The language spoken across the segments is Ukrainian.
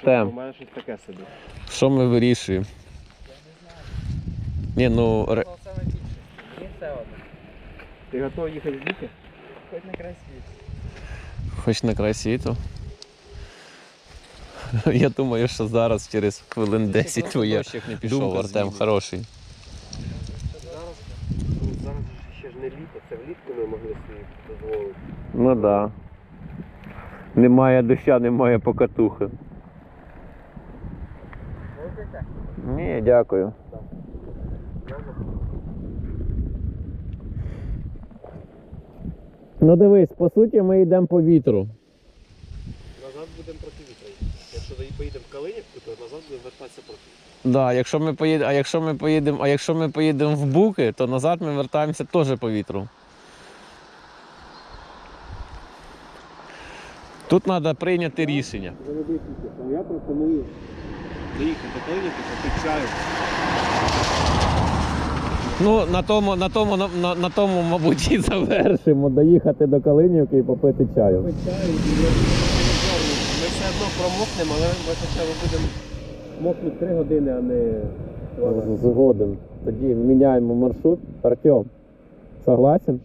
Артем. У мене щось таке собі. Що ми вирішуємо? Ні, ну ре- Ти готовий їхати в Буки? Хоч на край світ. хоч на край світу. Я думаю, що зараз через хвилин 10 твоє дощик не пішов, думка, Артем, хороший. Зараз, ну, зараз ще ж не літо, це влітку ми могли собі дозволити. Ну так. Да. Немає доща, немає покатухи. Ні, дякую. Ну дивись, по суті, ми йдемо по вітру. Назад будемо проти їхати. Якщо поїдемо в Калинівку, то назад будемо вертатися проти. Да, якщо ми поїдемо, а якщо ми поїдемо, а якщо ми поїдемо в Буки, то назад ми вертаємося теж по вітру. Тут треба прийняти рішення. Я пропоную доїхати до Калинівки, попити чаю. Ну, на тому, на тому, на, на, на тому, мабуть, і завершимо. Доїхати до Калинівки і попити чаю. Попити чаю і ми все одно промокнемо, але ми хоча б будемо мокнути 3 години, а не Згоден. Тоді міняємо маршрут. Артем, согласен?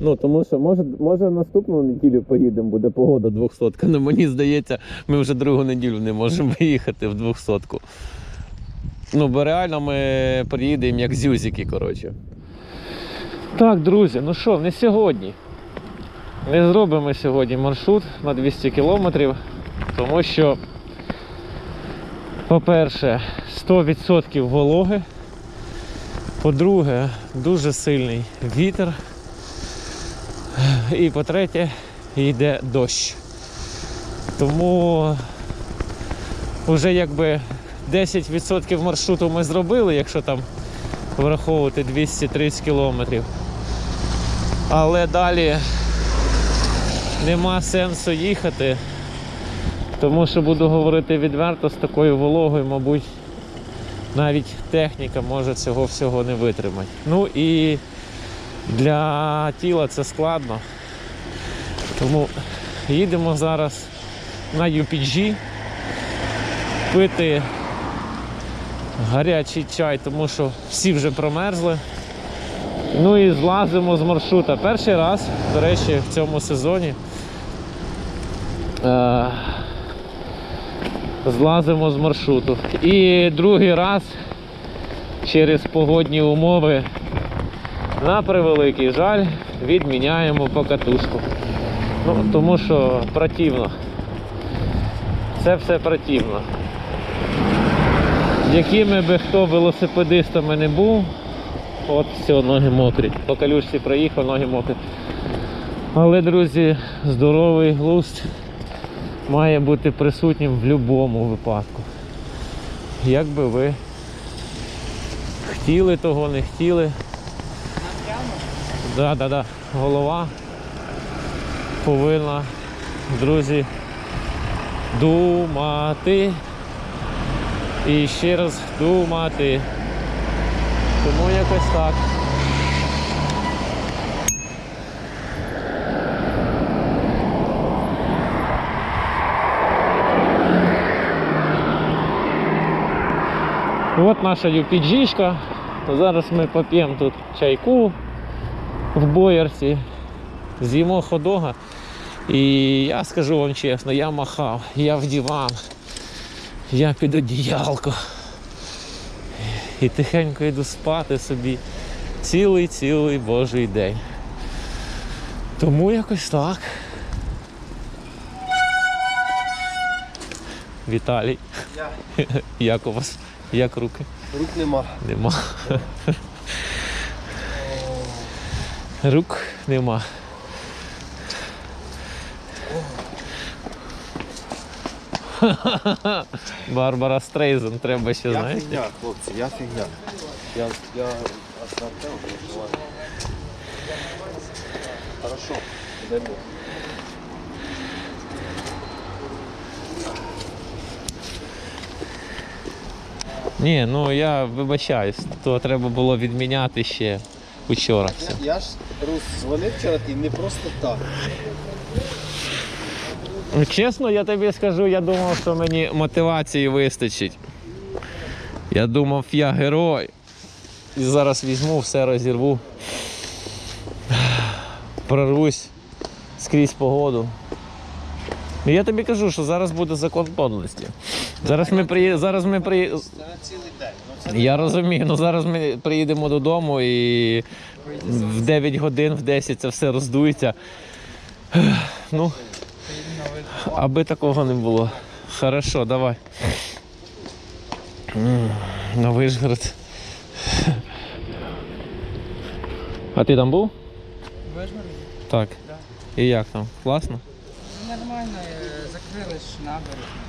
Ну, тому що може, може наступну неділю поїдемо, буде погода 200. Ну мені здається, ми вже другу неділю не можемо їхати в 200. Ну, бо реально ми приїдемо як зюзики, коротше. Так, друзі, ну що, не сьогодні. Не зробимо сьогодні маршрут на 200 кілометрів, тому що, по-перше, 100% вологи. По-друге, дуже сильний вітер. І по-третє, йде дощ. Тому вже якби 10% маршруту ми зробили, якщо там враховувати 230 кілометрів. Але далі нема сенсу їхати, тому що буду говорити відверто з такою вологою, мабуть, навіть техніка може цього всього не витримати. Ну і для тіла це складно. Тому їдемо зараз на UPG пити гарячий чай, тому що всі вже промерзли. Ну і злазимо з маршрута. Перший раз, до речі, в цьому сезоні. Е- злазимо з маршруту. І другий раз через погодні умови, на превеликий жаль, відміняємо покатушку. Ну, тому що противно. Це все противно. Якими би хто велосипедистами не був, от все, ноги мокрі. По калюшці проїхав, ноги мокрі. Але, друзі, здоровий глузд має бути присутнім в будь-якому випадку. Як би ви хотіли того, не хотіли. Да, да, да. Голова повинна, друзі, думати. І ще раз думати. Тому якось так. От наша UPG-шка. Зараз ми поп'ємо тут чайку в боярці, з'їмо ходога. І я скажу вам чесно, я махав, я в диван, я під одіялко. І тихенько йду спати собі цілий-цілий божий день. Тому якось так. Віталій, Я. як у вас? Як руки? Рук нема. Нема. Рук нема. Барбара Стрейзен треба ще, Я знаєте? фігня, хлопці, я фігня. Я, я. Хорошо, дай Бог. Ні, ну я вибачаюсь, то треба було відміняти ще учора все. Я ж Рус дзвонив вчора і не просто так. Чесно, я тобі скажу, я думав, що мені мотивації вистачить. Я думав, я герой. І зараз візьму, все розірву. Прорвусь скрізь погоду. І я тобі кажу, що зараз буде закон подлості. Зараз ми приї... зараз ми при... Це цілий день. Ну, Я розумію, ну зараз ми приїдемо додому і в 9 годин, в 10 це все роздується. Ну, аби такого не було. Хорошо, давай. На Вишгород. А ти там був? Вижгород? Так. І як там? Класно? Нормально, е, закрили ж набережну.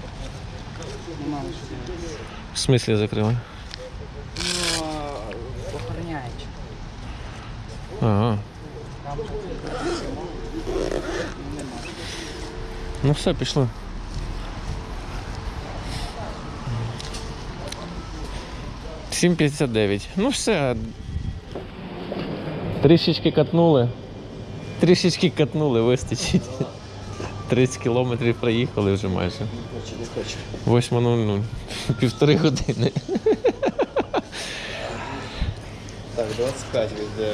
Нема що дивитися. В смислі закрили? Ну, е, охороняють. Ага. Там же село. Ну, нема. Ну все, пішли. Сім п'ятдесят дев'ять. Ну все. Трішечки катнули. Трішечки катнули, вистачить. 30 кілометрів проїхали вже майже. не хочу. 8.00. Півтори години. Так, 25 від е,